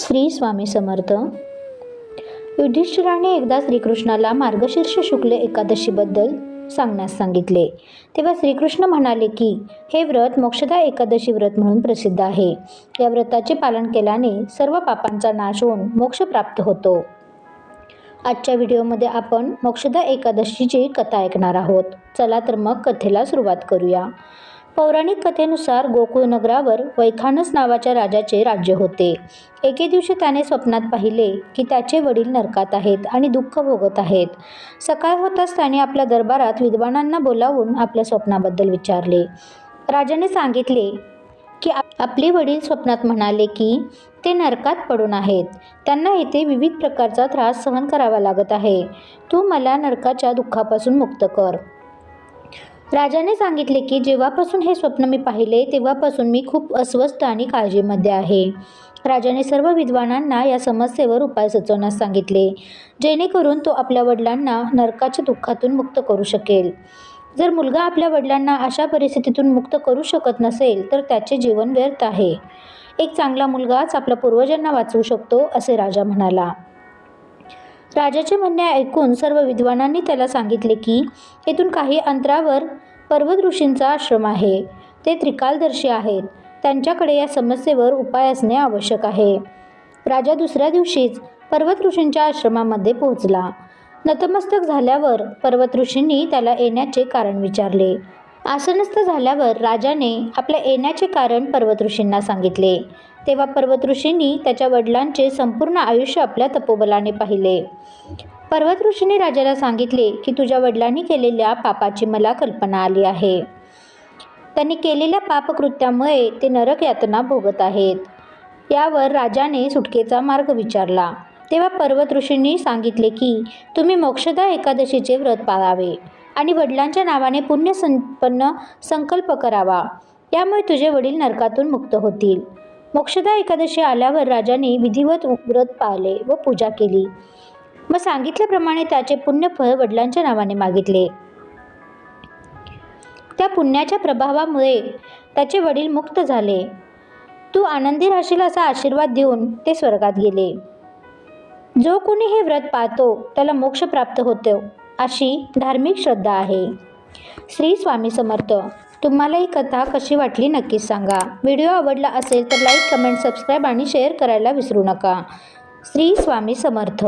श्री स्वामी समर्थ. युधिष्ठिराने एकदा श्रीकृष्णाला मार्गशीर्ष शुक्ल एकादशीबद्दल सांगण्यास सांगितले. तेव्हा श्रीकृष्ण म्हणाले की हे व्रत मोक्षदा एकादशी व्रत म्हणून प्रसिद्ध आहे. या व्रताचे पालन केल्याने सर्व पापांचा नाश होऊन मोक्ष प्राप्त होतो. आजच्या व्हिडिओमध्ये आपण मोक्षदा एकादशीची कथा ऐकणार आहोत. चला तर मग कथेला सुरुवात करूया. पौराणिक कथेनुसार गोकुळ नगरावर वैखानस नावाच्या राजाचे राज्य होते. एके दिवशी त्याने स्वप्नात पाहिले की त्याचे वडील नरकात आहेत आणि दुःख भोगत आहेत. सकाळ होताच त्याने आपल्या दरबारात विद्वानांना बोलावून आपल्या स्वप्नाबद्दल विचारले. राजाने सांगितले की आपले वडील स्वप्नात म्हणाले की ते नरकात पडून आहेत. त्यांना इथे विविध प्रकारचा त्रास सहन करावा लागत आहे. तू मला नरकाच्या दुःखापासून मुक्त कर. राजाने सांगितले की जेव्हापासून हे स्वप्न मी पाहिले तेव्हापासून मी खूप अस्वस्थ आणि काळजीमध्ये आहे. राजाने सर्व विद्वानांना या समस्येवर उपाय सुचवण्यास सांगितले जेणेकरून तो आपल्या वडिलांना नरकाच्या दुःखातून मुक्त करू शकेल. जर मुलगा आपल्या वडिलांना अशा परिस्थितीतून मुक्त करू शकत नसेल तर त्याचे जीवन व्यर्थ आहे. एक चांगला मुलगाच आपल्या पूर्वजांना वाचवू शकतो असे राजा म्हणाला. राजाचे म्हणणे ऐकून सर्व विद्वानांनी त्याला सांगितले की येथून काही अंतरावर पर्वत ऋषींचा आश्रम आहे. ते त्रिकालदर्शी आहेत. त्यांच्याकडे या समस्येवर उपाय असणे आवश्यक आहे. राजा दुसऱ्या दिवशीच पर्वत ऋषींच्या आश्रमामध्ये पोहोचला. नतमस्तक झाल्यावर पर्वत ऋषींनी त्याला येण्याचे कारण विचारले. आसनस्थ झाल्यावर राजाने आपल्या येण्याचे कारण पर्वतऋषींना सांगितले. तेव्हा पर्वतऋषींनी त्याच्या वडिलांचे संपूर्ण आयुष्य आपल्या तपोबलाने पाहिले. पर्वतऋषीने राजाला सांगितले की तुझ्या वडिलांनी केलेल्या पापाची मला कल्पना आली आहे. त्यांनी केलेल्या पापकृत्यामुळे ते नरक यातना भोगत आहेत. यावर राजाने सुटकेचा मार्ग विचारला. तेव्हा पर्वत ऋषींनी सांगितले की तुम्ही मोक्षदा एकादशीचे व्रत पाळावे. आणि वडिलांच्या नावाने पुण्यसंपन्न संकल्प करावा. यामुळे तुझे वडील नरकातून मुक्त होतील. मोक्षदा एकादशी आल्यावर राजाने विधिवत व्रत पाळले व पूजा केली. व सांगितल्याप्रमाणे त्याचे पुण्यफळ वडिलांच्या नावाने मागितले. त्या पुण्याच्या प्रभावामुळे त्याचे वडील मुक्त झाले. तू आनंदी राहशील असा आशीर्वाद देऊन ते स्वर्गात गेले. जो कोणी हे व्रत पाहतो त्याला मोक्ष प्राप्त होतो. अशी धार्मिक श्रद्धा आहे. श्री स्वामी समर्थ तुम्हाला ही कथा कशी वाटली नक्कीच सांगा. व्हिडिओ आवडला असेल तर लाईक कमेंट सबस्क्राईब आणि शेअर करायला विसरू नका. श्री स्वामी समर्थ.